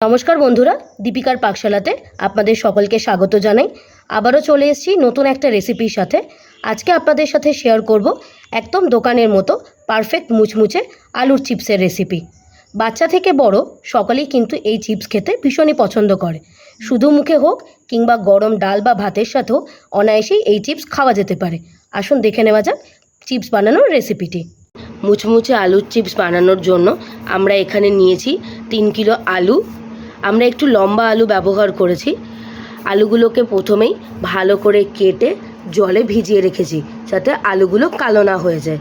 নমস্কার বন্ধুরা, দীপিকার পাকশালাতে আপনাদের সকলকে স্বাগত জানাই। আবারও চলে এসেছি নতুন একটা রেসিপির সাথে। আজকে আপনাদের সাথে শেয়ার করব একদম দোকানের মতো পারফেক্ট মুচমুচে আলুর চিপসের রেসিপি বাচ্চা থেকে বড় সকলেই কিন্তু এই চিপস খেতে ভীষণই পছন্দ করে। শুধু মুখে হোক কিংবা গরম ডাল বা ভাতের সাথেও অনায়াসেই এই চিপস খাওয়া যেতে পারে। আসুন দেখে নেওয়া যাক চিপস বানানোর রেসিপিটি মুচমুচে আলুর চিপস বানানোর জন্য আমরা এখানে নিয়েছি তিন কিলো আলু আমরা একটু লম্বা আলু ব্যবহার করেছি। আলুগুলোকে প্রথমেই ভালো করে কেটে জলে ভিজিয়ে রেখেছি, যাতে আলুগুলো কালো না হয়ে যায়।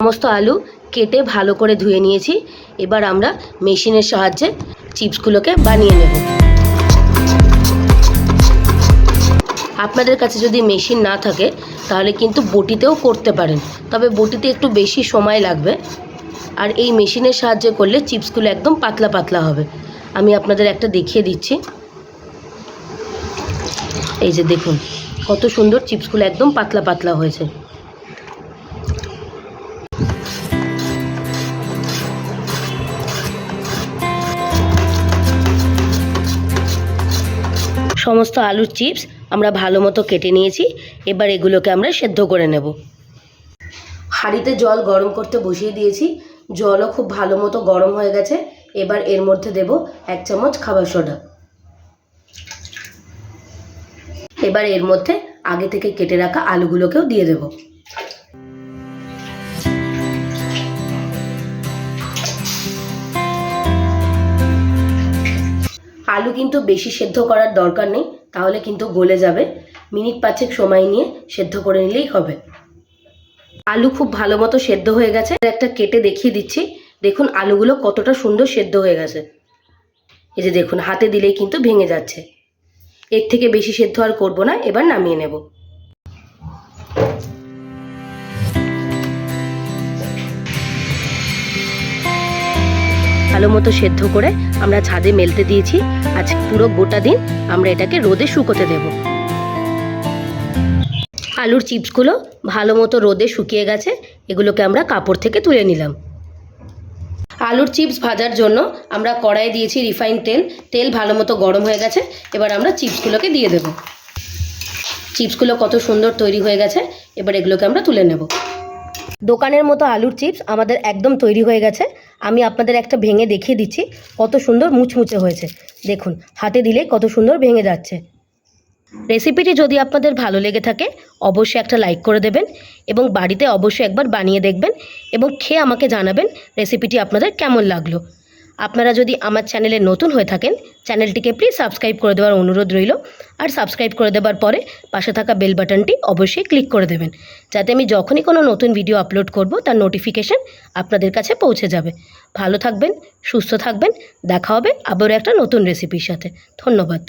সমস্ত আলু কেটে ভালো করে ধুয়ে নিয়েছি। এবার আমরা মেশিনের সাহায্যে চিপসগুলোকে বানিয়ে নেব। আপনাদের কাছে যদি মেশিন না থাকে, তাহলে কিন্তু বটিতেও করতে পারেন। তবে বটিতে একটু বেশি সময় লাগবে। আর এই মেশিনের সাহায্যে করলে চিপসগুলো একদম পাতলা পাতলা হবে। আমি আপনাদের একটা দেখিয়ে দিচ্ছি। এই যে দেখুন, কত সুন্দর চিপসগুলো একদম পাতলা পাতলা হয়েছে। সমস্ত আলুর চিপস আমরা ভালো মতো কেটে নিয়েছি, এবার এগুলোকে আমরা সেদ্ধ করে নেব। হাঁড়িতে জল গরম করতে বসিয়ে দিয়েছি। জলও খুব ভালো মতো গরম হয়ে গেছে। এবার এর মধ্যে দেব এক চামচ খাবার সোডা। এবার এর মধ্যে আগে থেকে কেটে রাখা আলুগুলোকেও দিয়ে দেব। আলু কিন্তু বেশি সেদ্ধ করার দরকার নেই, তাহলে কিন্তু গলে যাবে। মিনিট পাঁচেক সময় নিয়ে সেদ্ধ করে নিলেই হবে। আলু খুব ভালো মতো সেদ্ধ হয়ে গেছে। একটা কেটে দেখিয়ে দিচ্ছি। দেখুন আলুগুলো কতটা সুন্দর সেদ্ধ হয়ে গেছে। এই যে দেখুন, হাতে দিলেই কিন্তু ভেঙে যাচ্ছে। এর থেকে বেশি সেদ্ধ আর করব না, এবার নামিয়ে নেব। ভালো মতো সেদ্ধ করে আমরা ছাদে মেলতে দিয়েছি। আজ পুরো গোটা দিন আমরা এটাকে রোদে শুকোতে দেব। আলুর চিপসগুলো ভালো মতো রোদে শুকিয়ে গেছে। এগুলোকে আমরা কাপড় থেকে তুলে নিলাম। আলুর চিপস ভাজার জন্য আমরা কড়াইয়ে দিয়েছি রিফাইন তেল। তেল ভালো মতো গরম হয়ে গেছে। এবার আমরা চিপসগুলোকে দিয়ে দেব। চিপসগুলো কত সুন্দর তৈরি হয়ে গেছে। এবার এগুলোকে আমরা তুলে নেব। দোকানের মতো আলুর চিপস আমাদের একদম তৈরি হয়ে গেছে। আমি আপনাদের একটা ভেঙে দেখিয়ে দিচ্ছি। কত সুন্দর মুচমুচে হয়েছে। দেখুন, হাতে দিলেই কত সুন্দর ভেঙে যাচ্ছে। রেসিপিটি যদি আপনাদের ভালো লেগে থাকে, অবশ্যই একটা লাইক করে দেবেন এবং বাড়িতে অবশ্যই একবার বানিয়ে দেখবেন এবং খেয়ে আমাকে জানাবেন রেসিপিটি আপনাদের কেমন লাগল। আপনারা যদি আমার চ্যানেলে নতুন হয়ে থাকেন, চ্যানেলটিকে প্লিজ সাবস্ক্রাইব করে দেওয়ার অনুরোধ রইল। আর সাবস্ক্রাইব করে দেওয়ার পরে পাশে থাকা বেল বাটনটি অবশ্যই ক্লিক করে দেবেন, যাতে আমি যখনই কোনো নতুন ভিডিও আপলোড করব, তার নোটিফিকেশন আপনাদের কাছে পৌঁছে যাবে। ভালো থাকবেন, সুস্থ থাকবেন, দেখা হবে আবারও একটা নতুন রেসিপির সাথে। ধন্যবাদ।